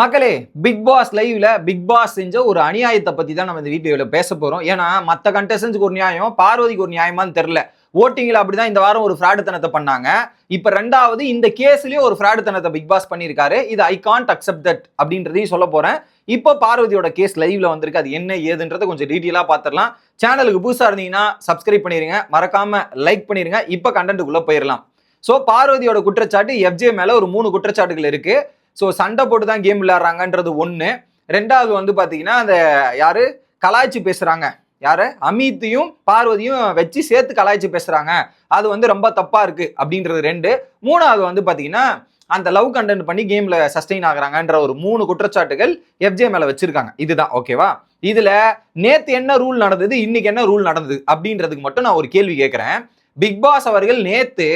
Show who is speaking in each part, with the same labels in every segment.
Speaker 1: மக்களே big pass லைவ்ல big pass செஞ்ச ஒரு அநியாயத்தை பத்தி தான் நம்ம இந்த வீடியோவில் பேச போறோம். ஏன்னா மற்ற கண்டஸ்டன்ஸுக்கு ஒரு நியாயம் பார்வதிக்கு ஒரு நியாயமான்னு தெரியல. ஓட்டிங்கில் அப்படிதான் இந்த வாரம் ஒரு ஃப்ராடுத்தனத்தை பண்ணாங்க. இப்ப ரெண்டாவது இந்த கேஸ்லயே ஒரு ஃப்ராடுத்தனத்தை பிக் பாஸ் பண்ணியிருக்காரு. இது ஐ கான்ட் அக்செப்ட் தட் அப்படின்றதையும் சொல்ல போறேன். இப்போ பார்வதியோட கேஸ் லைவ்ல வந்திருக்கு. அது என்ன ஏதுன்றதை கொஞ்சம் டீட்டெயிலாக பார்த்துடலாம் சேனலுக்கு புதுசாக இருந்தீங்கன்னா சப்ஸ்கிரைப் பண்ணிருங்க. மறக்காம லைக் பண்ணிருங்க. இப்போ கண்டென்ட்டுக்குள்ள போயிடலாம் ஸோ பார்வதியோட குற்றச்சாட்டு எஃப்ஜே மேல ஒரு மூணு குற்றச்சாட்டுகள் இருக்கு. ஸோ சண்டை போட்டு தான் கேம் விளையாடுறாங்கன்றது ஒன்று ரெண்டாவது வந்து பார்த்தீங்கன்னா அந்த யார்? கலாய்ச்சி பேசுகிறாங்க யாரு? அமித்தையும் பார்வதியும் வச்சு சேர்த்து கலாய்ச்சி பேசுறாங்க. அது வந்து ரொம்ப தப்பா இருக்கு அப்படின்றது ரெண்டு. மூணாவது வந்து பார்த்தீங்கன்னா அந்த லவ் கண்டென்ட் பண்ணி கேம்ல சஸ்டெயின் ஆகுறாங்கன்ற ஒரு மூணு குற்றச்சாட்டுகள் எஃப்ஜே மேல வச்சிருக்காங்க. இதுதான் ஓகேவா இதுல நேத்து என்ன ரூல் நடந்தது இன்னைக்கு என்ன ரூல் நடந்தது அப்படின்றதுக்கு மட்டும் நான் ஒரு கேள்வி கேட்கிறேன் பிக் பாஸ் அவர்கள் நேத்து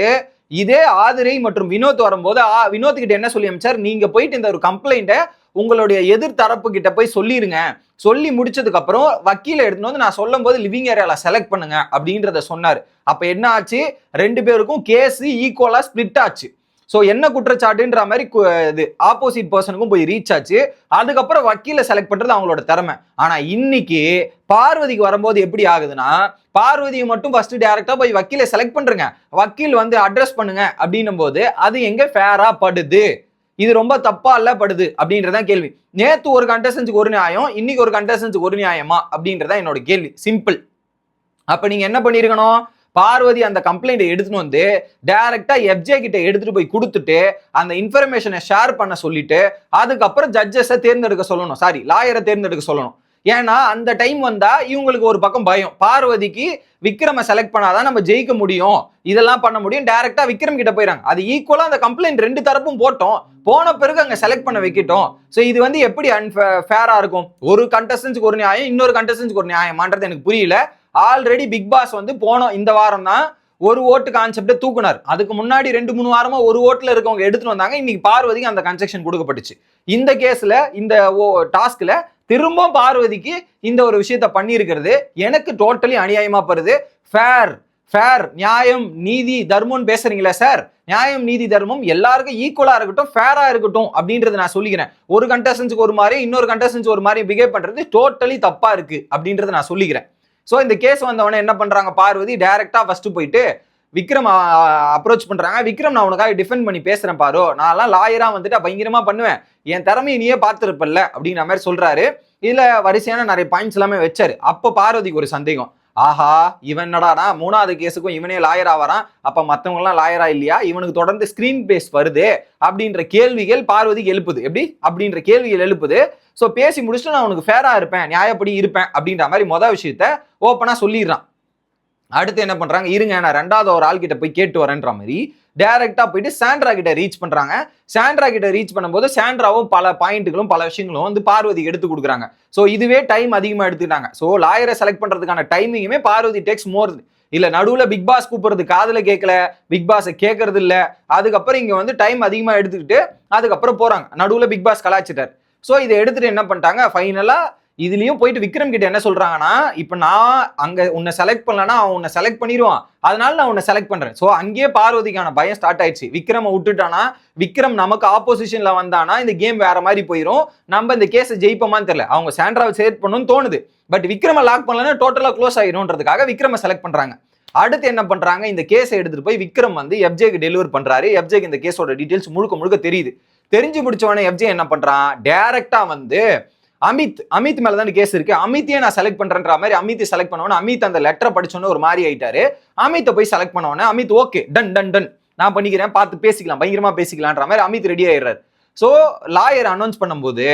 Speaker 1: இதே ஆதிரை மற்றும் வினோத் வரும்போது ஆ, வினோத் கிட்ட என்ன சொல்லி அமைச்சார்? நீங்க போயிட்டு இந்த ஒரு கம்ப்ளைண்ட்டை உங்களுடைய எதிர்த்தரப்பு கிட்ட போய் சொல்லிடுங்க சொல்லி முடிச்சதுக்கு அப்புறம் வக்கீல வந்து நான் சொல்லும் போது லிவிங் ஏரியால செலக்ட் பண்ணுங்க அப்படின்றத சொன்னார். அப்ப என்ன ஆச்சு? ரெண்டு பேருக்கும் கேஸ் ஈக்குவலா ஸ்பிளிட் ஆச்சு. ஸோ என்ன குற்றச்சாட்டுன்ற மாதிரி இது ஆப்போசிட் பர்சனுக்கும் போய் ரீச் ஆச்சு. அதுக்கப்புறம் வக்கீல செலக்ட் பண்றது அவங்களோட திறமை. ஆனா இன்னைக்கு பார்வதிக்கு வரும்போது எப்படி ஆகுதுன்னா பார்வதியை மட்டும் ஃபர்ஸ்ட் டேரக்டா போய் வக்கீலை செலக்ட் பண்றங்க வக்கீல் வந்து அட்ரஸ் பண்ணுங்க அப்படின்னும் போது அது எங்க ஃபேரா படுது? இது ரொம்ப தப்பா இல்ல படுது? அப்படின்றதான் கேள்வி. நேத்து ஒரு கண்டஸ்டன்ஸுக்கு ஒரு நியாயம் இன்னைக்கு ஒரு கண்டஸ்டன்ஸுக்கு ஒரு நியாயமா? அப்படின்றதான் என்னோட கேள்வி. சிம்பிள் அப்ப நீங்க என்ன பண்ணிருக்கணும்? பார்வதி அந்த கம்ப்ளைண்ட்டை எடுத்துட்டு வந்து டைரக்டா எஃப்ஜே கிட்ட எடுத்துட்டு போய் கொடுத்துட்டு அந்த இன்ஃபர்மேஷனை ஷேர் பண்ண சொல்லிட்டு அதுக்கப்புறம் ஜட்ஜஸை தேர்ந்தெடுக்க சொல்லணும். சாரி லாயரை தேர்ந்தெடுக்க சொல்லணும். ஏன்னா அந்த டைம் வந்தா இவங்களுக்கு ஒரு பக்கம் பயம். பார்வதிக்கு விக்ரம செலக்ட் பண்ணாதான் நம்ம ஜெயிக்க முடியும். இதெல்லாம் பண்ண முடியும். டைரக்டா விக்ரம் கிட்ட போயிறாங்க. அது ஈக்குவலா அந்த கம்ப்ளைண்ட் ரெண்டு தரப்பும் போட்டோம். போன பிறகு அங்க செலக்ட் பண்ண வைக்கிட்டோம். ஸோ இது வந்து எப்படி அன்ஃபேரா இருக்கும்? ஒரு கண்டஸ்டன்ஸுக்கு ஒரு நியாயம் இன்னொரு கண்டஸ்டன்ஸுக்கு ஒரு நியாயமான்றது எனக்கு புரியல. ஆல்ரெடி பிக் பாஸ் வந்து போனோம் இந்த வாரம் தான் ஒரு ஓட்டு கான்செப்டை தூக்குனார். அதுக்கு முன்னாடி ரெண்டு மூணு வாரமா ஒரு ஓட்டுல இருக்கவங்க எடுத்துட்டு வந்தாங்க. இன்னைக்கு பார்வதிக்கு அந்த கன்செக்ஷன் கொடுக்கப்பட்டுச்சு. இந்த கேஸ்ல இந்த டாஸ்க்ல திரும்ப பார்வதிக்கு இந்த ஒரு விஷயத்த பண்ணியிருக்கிறது. எனக்கு டோட்டலி அநியாயமா படுது. ஃபேர் ஃபேர் நியாயம் நீதி தர்மம்னு பேசுறீங்களா சார் நியாயம் நீதி தர்மம் எல்லாருக்கும் ஈக்குவலா இருக்கட்டும் ஃபேரா இருக்கட்டும் அப்படின்றத நான் சொல்லிக்கிறேன். ஒரு கண்டஸ்டன்ஸுக்கு ஒரு மாதிரி இன்னொரு கண்டஸ்டன்ஸ் ஒரு மாதிரி பிஹேவ் பண்றது டோட்டலி தப்பா இருக்கு அப்படின்றத நான் சொல்லிக்கிறேன். ஸோ இந்த கேஸ் வந்தவொடனே என்ன பண்ணுறாங்க பார்வதி டைரெக்டாக ஃபஸ்ட்டு போயிட்டு விக்ரம் அப்ரோச் பண்ணுறாங்க விக்ரம் நான் உனக்காக டிஃபெண்ட் பண்ணி பேசுகிறேன் பாரு. நான்லாம் லாயராக வந்துட்டு பயங்கரமாக பண்ணுவேன். என் திறமையை நீயே பார்த்துருப்பல்ல அப்படிங்கிற மாதிரி சொல்கிறாரு இதில் வரிசையான நிறைய பாயிண்ட்ஸ் எல்லாமே வச்சாரு. அப்போ பார்வதிக்கு ஒரு சந்தேகம். ஆஹா இவன் என்னடானா மூணாவது கேஸுக்கும் இவனே லாயர் வரான். அப்ப மத்தவங்கலாம் லாயரா இல்லையா? இவனுக்கு தொடர்ந்து ஸ்கிரீன் பேஸ் வருது அப்படின்ற கேள்விகள் பார்வதிக்கு எழுப்புது. எப்படி? அப்படின்ற கேள்விகள் எழுப்புது. ஸோ பேசி முடிச்சுட்டு நான் உனக்கு ஃபேரா இருப்பேன் நியாயப்படி இருப்பேன் அப்படின்ற மாதிரி மொதல் விஷயத்த ஓப்பனா சொல்லிடுறான். அடுத்து என்ன பண்றாங்க? இருங்க நான் ரெண்டாவது ஒரு ஆள் கிட்ட போய் கேட்டு வரேன்ற மாதிரி டைரக்டா போயிட்டு சாண்ட்ரா கிட்ட ரீச் பண்றாங்க. சாண்ட்ரா கிட்ட ரீச் பண்ணும்போது சாண்ட்ராவும் பல பாயிண்ட்டுகளும் பல விஷயங்களும் வந்து பார்வதி எடுத்து கொடுக்குறாங்க. ஸோ இதுவே டைம் அதிகமா எடுத்துக்கிட்டாங்க. ஸோ லாயரை செலக்ட் பண்றதுக்கான டைமிங்குமே பார்வதி டேக்ஸ் மோர் இல்ல நடுவுல பிக் பாஸ் கூப்பிடுறது காதில் கேட்கல பிக் பாஸை கேட்கறது இல்ல. அதுக்கப்புறம் இங்க வந்து டைம் அதிகமா எடுத்துக்கிட்டு அதுக்கப்புறம் போறாங்க. நடுவுல பிக் பாஸ் கலாச்சிட்டார் ஸோ இதை எடுத்துட்டு என்ன பண்ணிட்டாங்க? ஃபைனலாக இதுலயும் போயிட்டு விக்ரம் கிட்ட என்ன சொல்றாங்கன்னா இப்ப நான் அங்க உன்னை செலக்ட் பண்ணலன்னா அவன் உன்னை செலக்ட் பண்ணிடுவான் அதனால நான் உன்னை செலக்ட் பண்றேன். ஸோ அங்கேயே பார்வதிக்கான பயம் ஸ்டார்ட் ஆயிடுச்சு. விக்ரம விட்டுட்டானா விக்ரம் நமக்கு ஆப்போசிஷன்ல வந்தானா இந்த கேம் வேற மாதிரி போயிடும் நம்ம இந்த கேஸை ஜெயிப்போமான்னு தெரியல. அவங்க சாண்ட்ராவை சேர்ட் பண்ணணும்னு தோணுது. பட் விக்ரம லாக் பண்ணலன்னா டோட்டலா க்ளோஸ் ஆயிரும்ன்றதுக்காக விக்ரம செலக்ட் பண்றாங்க. அடுத்து என்ன பண்றாங்க இந்த கேஸை எடுத்துட்டு போய் விக்ரம் வந்து எஃப்ஜேக்கு டெலிவர் பண்றாரு. எஃப்ஜேக்கு இந்த கேஸோட டீடைல்ஸ் முழுக்க முழுக்க தெரியுது. தெரிஞ்சு முடிச்சவனே எஃப்ஜே என்ன பண்றான்? டேரக்டா வந்து அமித் அமித் மேல தான் கேஸ் இருக்கு. அமித்தையே நான் செலக்ட் பண்றேன்ற மாதிரி அமித்தை செலக்ட் பண்ணவொன்னே அமித் அந்த லெட்டரை படிச்சோன்னு ஒரு மாதிரி ஆயிட்டாரு. அமித்தை போய் select பண்ணவொன்னே Amit okay done done done நான் பண்ணிக்கிறேன் பார்த்து பேசிக்கலாம் பயங்கரமா பேசிக்கலான்ற மாதிரி அமித் ரெடி ஆயிடுறாரு. ஸோ லாயர் அனௌன்ஸ் பண்ணும்போது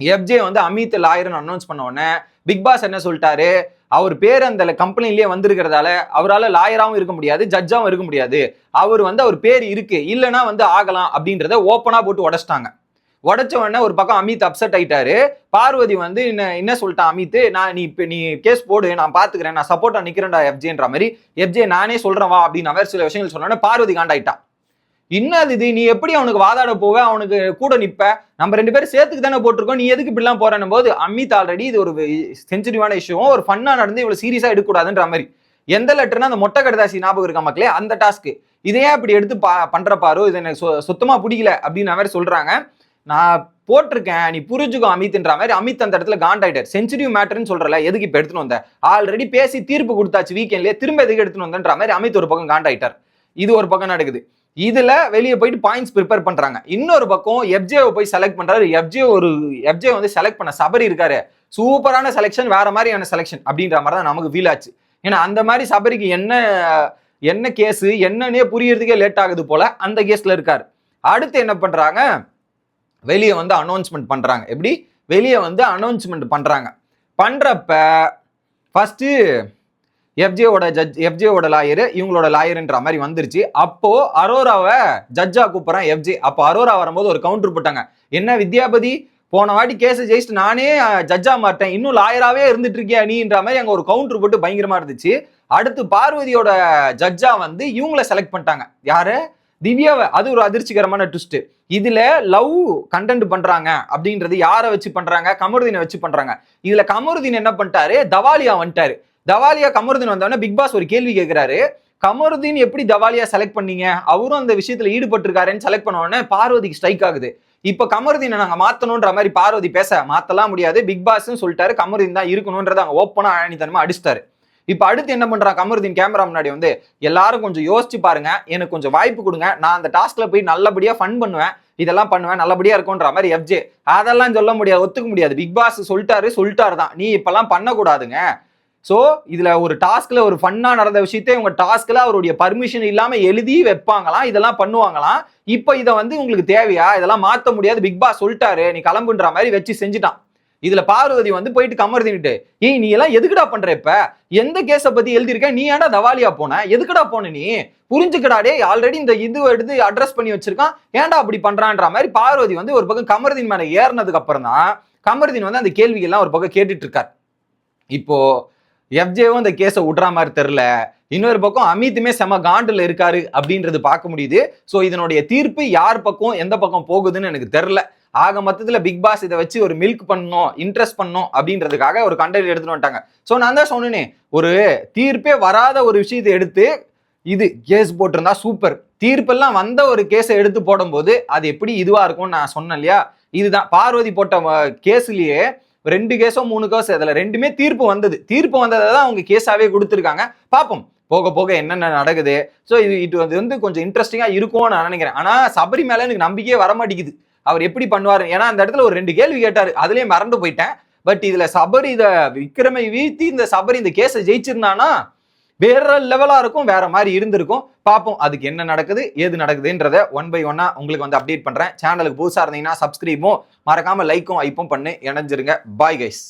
Speaker 1: எஃப்ஜே வந்து அமித் லாயர்னு அனௌன்ஸ் பண்ண உடனே பிக் பாஸ் என்ன சொல்லிட்டாரு? அவர் பேர் அந்த கம்பெனிலேயே வந்திருக்கிறதால அவரால் லாயராகவும் இருக்க முடியாது ஜட்ஜாகவும் இருக்க முடியாது. அவர் வந்து அவர் பேர் இருக்கு இல்லைன்னா வந்து ஆகலாம் அப்படின்றத ஓப்பனாக போட்டு உடச்சிட்டாங்க. உடச்ச உடனே ஒரு பக்கம் அமித் அப்செட் ஆயிட்டாரு. பார்வதி வந்து என்ன என்ன சொல்லிட்டான் அமித்? நான் நீ இப்போ நீ கேஸ் போடு நான் பார்த்துக்கிறேன் நான் சப்போர்ட்டா நிற்கிறேன்டா எஃப்ஜேன்ற மாதிரி. எஃப்ஜே நானே சொல்றேன் வா அப்படின்னு அவர் சில விஷயங்கள் சொன்னோன்னே பார்வதி காண்டாயிட்டான் என்னது இது? நீ எப்படி அவனுக்கு வாதாட போவ? அவனுக்கு கூட நிப்ப? நம்ம ரெண்டு பேரும் சேர்த்துக்கு தானே போட்டிருக்கோம். நீ எதுக்கு இப்படிலாம் போறேன்னும் போது அமித் ஆல்ரெடி இது ஒரு சென்சிட்டிவான இஷ்யூ ஒரு ஃபன்னா நடந்து இவ்வளவு சீரியஸா எடுக்கக்கூடாதுன்ற மாதிரி. எந்த லெட்டர்னா அந்த மொட்டை கடைதாசி ஞாபகம் இருக்கா மக்களே? அந்த டாஸ்க் இதையே இப்படி எடுத்து பா பண்ற இது எனக்கு சு- சுத்தமா பிடிக்கல அப்படின்னு அவர் சொல்றாங்க. நான் போட்டிருக்கேன் நீ புரிஞ்சுக்கோ அமித்ன்ற மாதிரி அமித் அந்த இடத்துல காண்டாயிட்டார் சென்சிட்டிவ் மேட்டர்னு சொல்றல எதுக்கு இப்போ எடுத்துன்னு வந்த? ஆல்ரெடி பேசி தீர்ப்பு கொடுத்தாச்சு வீக்கெண்ட்லேயே திரும்ப எதுக்கு எடுத்துன்னு வந்தன்ற மாதிரி அமித் ஒரு பக்கம் காண்டாயிட்டார் இது ஒரு பக்கம் நடக்குது. இதுல வெளியே போயிட்டு பாயிண்ட்ஸ் ப்ரிப்பேர் பண்றாங்க. இன்னொரு பக்கம் எஃப்ஜேவை போய் செலக்ட் பண்றாரு. எஃப்ஜே ஒரு எஃப்ஜே வந்து செலக்ட் பண்ண சபரி இருக்காரு. சூப்பரான செலெக்ஷன் வேற மாதிரியான செலெக்ஷன் அப்படின்ற மாதிரி தான் நமக்கு ஃபீல் ஆச்சு. ஏன்னா அந்த மாதிரி சபரிக்கு என்ன என்ன கேஸ் என்னன்னே புரியறதுக்கே லேட் ஆகுது போல அந்த கேஸ்ல இருக்காரு. அடுத்து என்ன பண்றாங்க? வெளியே வந்து அனௌன்ஸ்மெண்ட் பண்ணுறாங்க எப்படி? வெளியே வந்து அனௌன்ஸ்மெண்ட் பண்ணுறாங்க பண்ணுறப்ப ஃபஸ்ட்டு எஃப்ஜேவோட ஜட்ஜ் எஃப்ஜேவோட லாயர் இவங்களோட லாயருன்ற மாதிரி வந்துருச்சு. அப்போது அரோராவை ஜட்ஜா கூப்பிட்றான் எஃப்ஜே அப்போ அரோரா வரும்போது ஒரு கவுண்டர் போட்டாங்க. என்ன வித்யாபதி? போன வாட்டி கேஸை ஜெயிச்சுட்டு நானே ஜட்ஜா மாட்டேன். இன்னும் லாயராகவே இருந்துட்டு இருக்கியா நீன்ற மாதிரி அங்கே ஒரு கவுண்டர் போட்டு பயங்கரமா இருந்துச்சு. அடுத்து பார்வதியோட ஜட்ஜா வந்து இவங்கள செலக்ட் பண்ணிட்டாங்க. யாரு? திவ்யாவை அது ஒரு அதிர்ச்சிகரமான ட்விஸ்ட் இதுல லவ் கண்டென்ட் பண்றாங்க அப்படின்றது யாரை வச்சு பண்றாங்க? கமருதீனை வச்சு பண்றாங்க. இதுல கமருதீன் என்ன பண்ணிட்டாரு? தவாலியா வந்துட்டாரு. தவாலியா கமருதீன் வந்தவொடனே பிக் பாஸ் ஒரு கேள்வி கேட்கிறாரு கமருதீன் எப்படி தவாலியா செலக்ட் பண்ணீங்க? அவரும் அந்த விஷயத்துல ஈடுபட்டிருக்காருன்னு செலக்ட் பண்ண பார்வதிக்கு ஸ்ட்ரைக் ஆகுது. இப்ப கமருதீனை நாங்க மாத்தணும்ன்ற மாதிரி பார்வதி பேச மாத்தலாம் முடியாது. பிக் பாஸ்ன்னு சொல்லிட்டாரு. கமருதீன் தான் இருக்கணும்ன்றத அவங்க ஓப்பனா அழனித்தனமா அடிச்சிட்டாரு. இப்போ அடுத்து என்ன பண்றான்? கமருதீன் கேமரா முன்னாடி வந்து எல்லாரும் கொஞ்சம் யோசிச்சு பாருங்க. எனக்கு கொஞ்சம் வாய்ப்பு கொடுங்க. நான் அந்த டாஸ்க்ல போய் நல்லபடியா ஃபன் பண்ணுவேன். இதெல்லாம் பண்ணுவேன் நல்லபடியா இருக்கும்ன்ற மாதிரி எஃப்ஜே அதெல்லாம் சொல்ல முடியாது ஒத்துக்க முடியாது. பிக் பாஸ் சொல்லிட்டாரு சொல்லிட்டாரு தான். நீ இப்பெல்லாம் பண்ணக்கூடாதுங்க. ஸோ இதுல ஒரு டாஸ்க்ல ஒரு ஃபன்னா நடந்த விஷயத்தை உங்க டாஸ்க்ல அவருடைய பர்மிஷன் இல்லாம எழுதி வைப்பாங்களாம் இதெல்லாம் பண்ணுவாங்களாம். இப்போ இதை வந்து உங்களுக்கு தேவையா? இதெல்லாம் மாத்த முடியாது. பிக் பாஸ் சொல்லிட்டாரு நீ கிளம்புன்ற மாதிரி வச்சு செஞ்சுட்டான். இதுல பார்வதி வந்து போயிட்டு கமர்தின்னுட்டு ஏய் நீ எல்லாம் எதுக்குடா பண்ற இப்ப? எந்த கேஸ பத்தி எழுதியிருக்க? நீ ஏன்டா தவாலியா போன? எதுக்குடா போன நீ? புரிஞ்சுக்கடாடே ஆல்ரெடி இந்த இது எடுத்து அட்ரஸ் பண்ணி வச்சிருக்கான். ஏன்டா அப்படி பண்றான்ற மாதிரி பார்வதி வந்து ஒரு பக்கம் கமர்தீன் மேல ஏறினதுக்கு அப்புறம் தான் கமர்தீன் வந்து அந்த கேள்விகள்லாம் ஒரு பக்கம் கேட்டுட்டு இருக்கார் இப்போ எஃப்ஜேவும் அந்த கேஸை விட்ற மாதிரி தெரில இன்னொரு பக்கம் அமித்துமே செம காண்டில் இருக்காரு அப்படின்றது பார்க்க முடியுது. ஸோ இதனுடைய தீர்ப்பு யார் பக்கம் எந்த பக்கம் போகுதுன்னு எனக்கு தெரில ஆக மொத்தத்தில் பிக் பாஸ் இதை வச்சு ஒரு மில்க் பண்ணணும் இன்ட்ரெஸ்ட் பண்ணணும் அப்படின்றதுக்காக ஒரு கண்டென்ட் எடுத்துட்டு வந்துட்டாங்க. ஸோ நான் தான் சொன்னேனே ஒரு தீர்ப்பே வராத ஒரு விஷயத்தை எடுத்து இது கேஸ் போட்டிருந்தா சூப்பர் தீர்ப்பெல்லாம் வந்த ஒரு கேஸை எடுத்து போடும்போது அது எப்படி இதுவாக இருக்கும்னு நான் சொன்னேன் இல்லையா? இதுதான். பார்வதி போட்ட கேஸ்லயே ரெண்டு கேஸோ மூணு கேஸோ அதில் ரெண்டுமே தீர்ப்பு வந்தது. தீர்ப்பு வந்ததை தான் அவங்க கேஸாகவே கொடுத்துருக்காங்க. பார்ப்போம். போக போக என்னென்ன நடக்குது. ஸோ இது இது வந்து வந்து கொஞ்சம் இன்ட்ரெஸ்டிங்காக இருக்கும்னு நான் நினைக்கிறேன். ஆனால் சபரி மேலே எனக்கு நம்பிக்கையே வர மாட்டேங்குது அவர் எப்படி பண்ணுவார்? ஏன்னா அந்த இடத்துல ஒரு ரெண்டு கேள்வி கேட்டார். அதுலேயே மறந்து போயிட்டேன். பட் இதுல சபரி இதை விக்ரமை வீழ்த்தி இந்த சபரி இந்த கேஸை ஜெயிச்சிருந்தானா வேற லெவலா இருக்கும் வேற மாதிரி இருந்திருக்கும். பார்ப்போம் அதுக்கு என்ன நடக்குது ஏது நடக்குதுன்றத ஒன் பை ஒன்னா உங்களுக்கு வந்து அப்டேட் பண்றேன். சேனலுக்கு புதுசா இருந்தீங்கன்னா சப்ஸ்கிரைபும் மறக்காம லைக்கும் ஐப்பும் பண்ணு. இணைஞ்சிருங்க. Bye guys